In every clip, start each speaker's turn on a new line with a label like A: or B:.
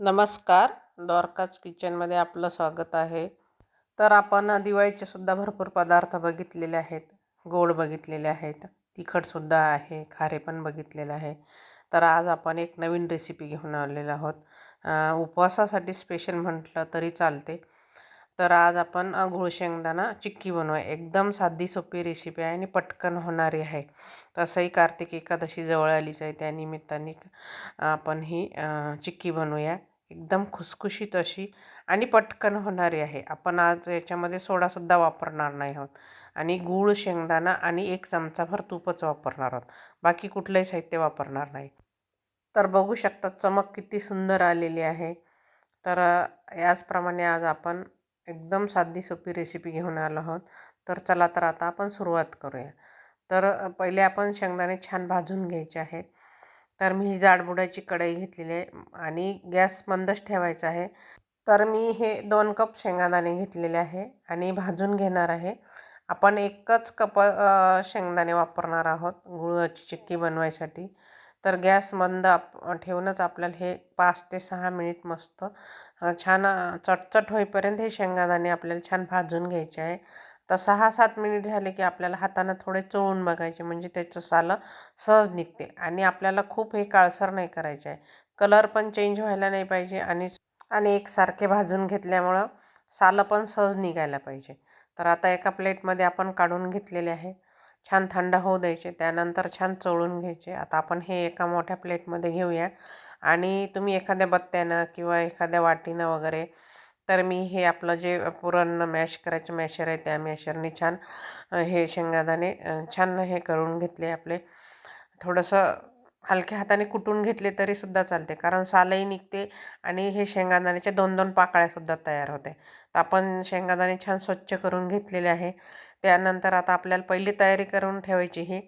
A: नमस्कार. द्वारकाच किचनमध्ये आपलं स्वागत आहे. तर आपण दिवाळीचे सुद्धा भरपूर पदार्थ बघितलेले आहेत. गोड बघितलेले आहेत. तिखटसुद्धा आहे. खारे पण बघितलेलं आहे. तर आज आपण एक नवीन रेसिपी घेऊन आलेलो आहोत. उपवासासाठी स्पेशल म्हटलं तरी चालते. तर आज आपण गुळ शेंगदाणा चिक्की बनवूया. एकदम साधी सोपी रेसिपी आहे आणि पटकन होणारी आहे. तसंही कार्तिक एकादशी जवळ आलीच आहे. त्या निमित्ताने आपण ही चिक्की बनवूया. एकदम खुसखुशीत अशी आणि पटकन होणारी आहे. आपण आज याच्यामध्ये सोडासुद्धा वापरणार नाही आहोत. आणि गूळ शेंगदाणा आणि एक चमचाभर तूपच वापरणार आहोत. बाकी कुठलंही साहित्य वापरणार नाही. तर बघू शकता चमक किती सुंदर आलेली आहे. तर याचप्रमाणे आज आपण एकदम साधी सोपी रेसिपी घेऊन आलो आहोत. तर चला तर आता आपण सुरुवात करूया. तर पहिले आपण शेंगदाणे छान भाजून घ्यायचे आहेत. तर मी ही जाडबुडाची कढई घेतलेली आहे आणि गॅस मंदच ठेवायचा आहे. तर मी हे दोन कप शेंगदाणे घेतलेले आहे आणि भाजून घेणार आहे. आपण एकच कप शेंगदाणे वापरणार आहोत गुळाची चिक्की बनवायसाठी. तर गॅस मंद आप ठेवूनच आपल्याला हे पाच ते सहा मिनिट मस्त छान चटचट होईपर्यंत हे शेंगादाणे आपल्याला छान भाजून घ्यायचे आहे. तर सहा सात मिनिट झाले की आपल्याला हातानं थोडे चोळून बघायचे म्हणजे त्याचं सालं सहज निघते आणि आपल्याला खूप हे काळसर नाही करायचे आहे. कलर पण चेंज व्हायला नाही पाहिजे आणि आणि एकसारखे भाजून घेतल्यामुळं सालं पण सहज निघायला पाहिजे. तर आता एका प्लेटमध्ये आपण काढून घेतलेले आहे. छान थंड होऊ द्यायचे त्यानंतर छान चोळून घ्यायचे. आता आपण हे एका मोठ्या प्लेटमध्ये घेऊया. आणि तुम्ही एखाद्या बत्त्यानं किंवा एखाद्या वाटीनं वगैरे तर मी हे आपलं जे पुरण मॅश करायचं मॅशर आहे त्या मॅशरने छान हे शेंगादाणे छान हे करून घेतले आपले. थोडंसं हलक्या हाताने कुटून घेतले तरीसुद्धा चालते कारण सालही निघते आणि हे शेंगादाण्याच्या दोन दोन पाकळ्यासुद्धा तयार होते. तर आपण शेंगादाणे छान स्वच्छ करून घेतलेले आहे. त्यानंतर आता आपल्याला पहिली तयारी करून ठेवायची ही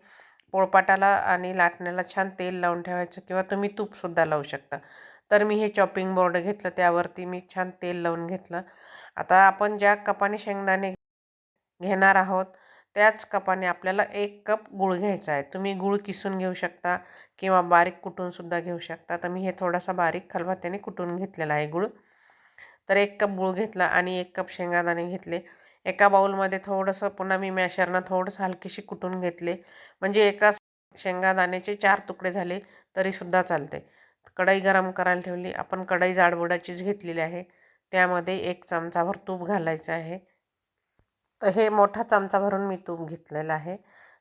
A: पोळपाटाला आणि लाटण्याला छान तेल लावून ठेवायचं किंवा तुम्ही तूपसुद्धा लावू शकता. तर मी हे चॉपिंग बोर्ड घेतलं त्यावरती मी छान तेल लावून घेतलं. आता आपण ज्या कपाने शेंगदाणे घेणार आहोत त्याच कपाने आपल्याला एक कप गूळ घ्यायचा आहे. तुम्ही गूळ किसून घेऊ शकता किंवा बारीक कुटूनसुद्धा घेऊ शकता. तर मी हे थोडासा बारीक खलबत्त्याने कुटून घेतलेला आहे गूळ. तर एक कप गूळ घेतला आणि एक कप शेंगादाणे घेतले. एका बाऊलमध्ये थोडंसं पुन्हा मी मॅशरनं थोडंसं हलकीशी कुटून घेतले. म्हणजे एका शेंगादाण्याचे चार तुकडे झाले तरीसुद्धा चालते कढई गरम करायला ठेवली. आपण कढई जाडबुडाचीच घेतलेली आहे. त्यामध्ये एक चमचाभर तूप घालायचं आहे. तर हे मोठा चमचा भरून मी तूप घेतलेलं आहे.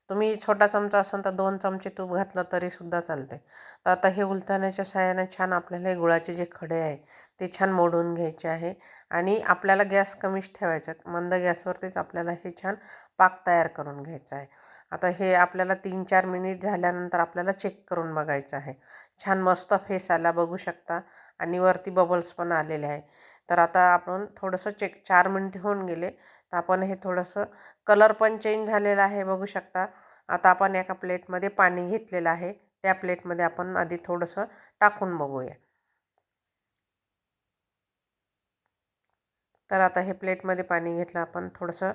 A: तुम्ही छोटा चमचा असेल तर दोन चमचे तूप घातलं तरीसुद्धा चालते तर आता हे उलथण्याच्या सहाय्याने छान आपल्याला हे गुळाचे जे खडे आहे ते छान मोडून घ्यायचे आहे. आणि आपल्याला गॅस कमीच ठेवायचा मंद गॅसवरतीच आपल्याला हे छान पाक तयार करून घ्यायचं आहे. आता हे आपल्याला तीन चार मिनिट झाल्यानंतर आपल्याला चेक करून बघायचं आहे. छान मस्त फेस आला बघू शकता. आणि वरती बबल्स पण आलेले आहे. तर आता आपण थोडंसं चेक चार मिनिट होऊन गेले. तर आपण हे थोडंसं कलर पण चेंज झालेला आहे बघू शकता. आता आपण एका प्लेटमध्ये पाणी घेतलेलं आहे. त्या प्लेटमध्ये आपण आधी थोडंसं टाकून बघूया. तर आता हे प्लेटमध्ये पाणी घेतलं आपण थोडंसं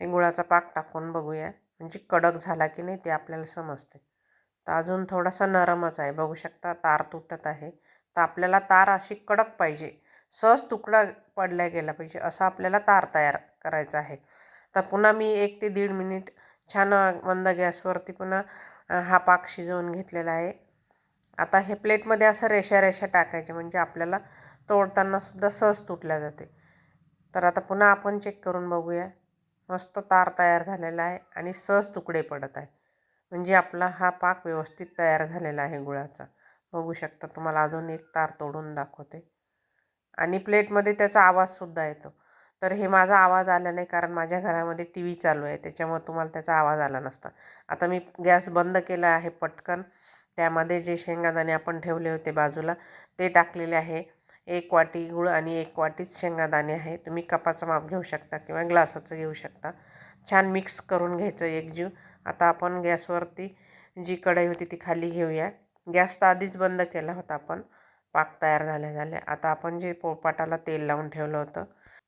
A: हे गुळाचा पाक टाकून बघूया. म्हणजे कडक झाला की नाही ते आपल्याला समजते. तर अजून थोडासा नरमच आहे. बघू शकता तार तुटत आहे. तर आपल्याला तार अशी कडक पाहिजे. सहज तुकडा पडल्या गेला पाहिजे असा आपल्याला तार तयार करायचा आहे. तर पुन्हा मी एक ते दीड मिनिट छान मंद गॅसवरती पुन्हा हा पाक शिजवून घेतलेला आहे. आता हे प्लेटमध्ये असं रेषा रेषा टाकायचे म्हणजे आपल्याला तोडताना सुद्धा सहज तुटल्या जाते. तर आता पुन्हा आपण चेक करून बघूया. मस्त तार तयार झालेला आहे आणि सहज तुकडे पडत आहे. म्हणजे आपला हा पाक व्यवस्थित तयार झालेला आहे गुळाचा. बघू शकता तुम्हाला अजून एक तार तोडून दाखवते. आणि प्लेटमध्ये त्याचा आवाजसुद्धा येतो. तर हे माझा आवाज आला नाही कारण माझ्या घरामध्ये टी व्ही चालू आहे त्याच्यामुळे तुम्हाला त्याचा आवाज आला नसता. आता मी गॅस बंद केला आहे पटकन. त्यामध्ये जे शेंगादाणे आपण ठेवले होते बाजूला ते टाकलेले आहे. एक वाटी गूळ आणि एक वाटीच शेंगादाणे आहे. तुम्ही कपाचं माप घेऊ शकता किंवा ग्लासाचं घेऊ शकता. छान मिक्स करून घ्यायचं एकजीव आता आपण गॅसवरती जी कढई होती ती खाली घेऊया. गॅस तर आधीच बंद केला होता आपण. पाक तयार झाल्या झाले. आता आपण जे पोळपाटाला तेल लावून ठेवलं होतं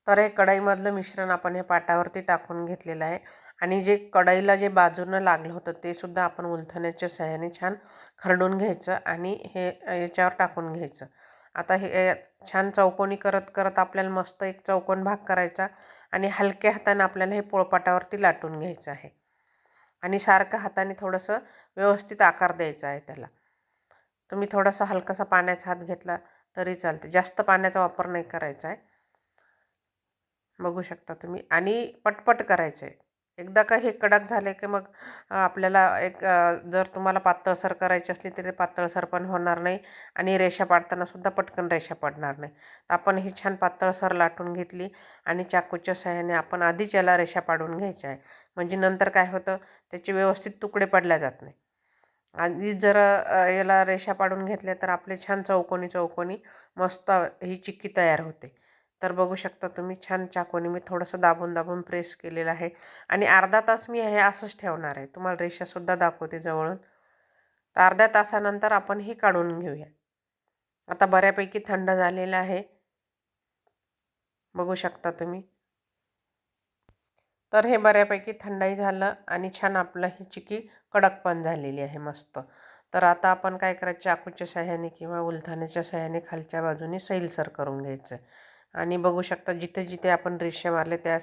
A: तर हे कढईमधलं मिश्रण आपण हे पाटावरती टाकून घेतलेलं आहे. आणि जे कढईला जे बाजूनं लागलं होतं ते सुद्धा आपण उलथण्याच्या सहाय्याने छान खरडून घ्यायचं आणि हे याच्यावर टाकून घ्यायचं. आता हे छान चौकोनी करत करत आपल्याला मस्त एक चौकोन भाग करायचा आणि हलक्या हाताने आपल्याला हे पोळपाटावरती लाटून घ्यायचं आहे. आणि सारखं हाताने थोडंसं व्यवस्थित आकार द्यायचा आहे त्याला. तुम्ही थोडासा हलकासा पाण्याचा हात घेतला तरी चालते. जास्त पाण्याचा वापर नाही करायचा आहे. बघू शकता तुम्ही. आणि पटपट करायचं आहे एकदा का हे कडक झाले की मग आपल्याला एक जर तुम्हाला पातळसर करायची असली तरी पातळसर पण होणार नाही आणि रेषा पाडताना सुद्धा पटकन रेषा पडणार नाही. आपण ही छान पातळसर लाटून घेतली आणि चाकूच्या सहाय्याने आपण आधीच याला रेषा पाडून घ्यायच्या आहे. म्हणजे नंतर काय होतं? त्याचे व्यवस्थित तुकडे पडल्या जात नाही. आधी जर याला रेषा पाडून घेतल्या तर आपले छान चौकोनी चौकोनी मस्त ही चिक्की तयार होते. तर बघू शकता तुम्ही छान चाकोनी मी थोडंसं दाबून दाबून प्रेस केलेलं आहे. आणि अर्धा तास मी हे असंच ठेवणार आहे. तुम्हाला रेषासुद्धा दाखवते जवळून. तर अर्ध्या तासानंतर आपण हे काढून घेऊया. आता बऱ्यापैकी थंड झालेलं आहे. बघू शकता तुम्ही. तर हे बऱ्यापैकी थंडाई झालं आणि छान आपलं ही चिकी कडक पण झालेली आहे मस्त. तर आता आपण काय करायचं? चाकूच्या सहाय्याने किंवा उलथाण्याच्या सहाय्याने खालच्या बाजूने सैलसर करून घ्यायचं. आणि बघू शकता जिथे जिथे आपण रेषा मारले त्या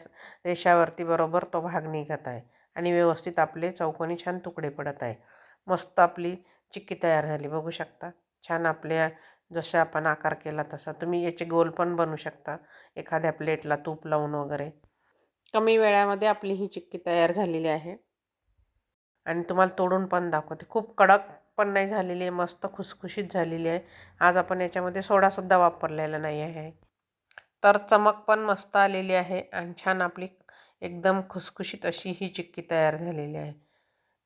A: रेषावरती बरोबर तो भाग निघत आहे आणि व्यवस्थित आपले चौकोनी छान तुकडे पडत आहे. मस्त आपली चिक्की तयार झाली. बघू शकता? छान आपल्या जसं आपण आकार केला तसा. तुम्ही याचे गोल पण बनवू शकता. एखाद्या प्लेटला तूप लावून वगैरे. कमी वेळामध्ये आपली ही चिक्की तयार झालेली आहे. आणि तुम्हाला तोडून पण दाखवते. खूप कडक पण नाही झालेली आहे. मस्त खुसखुशीत झालेली आहे. आज आपण याच्यामध्ये सोडासुद्धा वापरलेला नाही आहे. तर चमक पण मस्त आलेली आहे आणि छान आपली एकदम खुसखुशीत अशी ही चिक्की तयार झालेली आहे.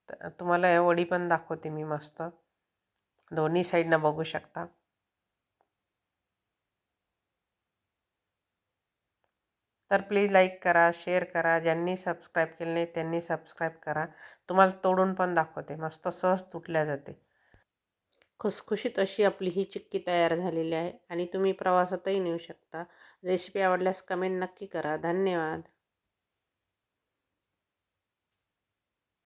A: तर तुम्हाला वडी पण दाखवते मी मस्त. दोन्ही साईडनं बघू शकता. तर प्लीज लाईक करा शेअर करा ज्यांनी सबस्क्राईब केलं नाही त्यांनी सबस्क्राईब करा. तुम्हाला तोडून पण दाखवते मस्त सहज तुटल्या जाते. खुसखुशीत अशी आपली ही चिक्की तयार झालेली आहे आणि तुम्ही प्रवासातही नेऊ शकता. रेसिपी आवडल्यास कमेंट नक्की करा. धन्यवाद.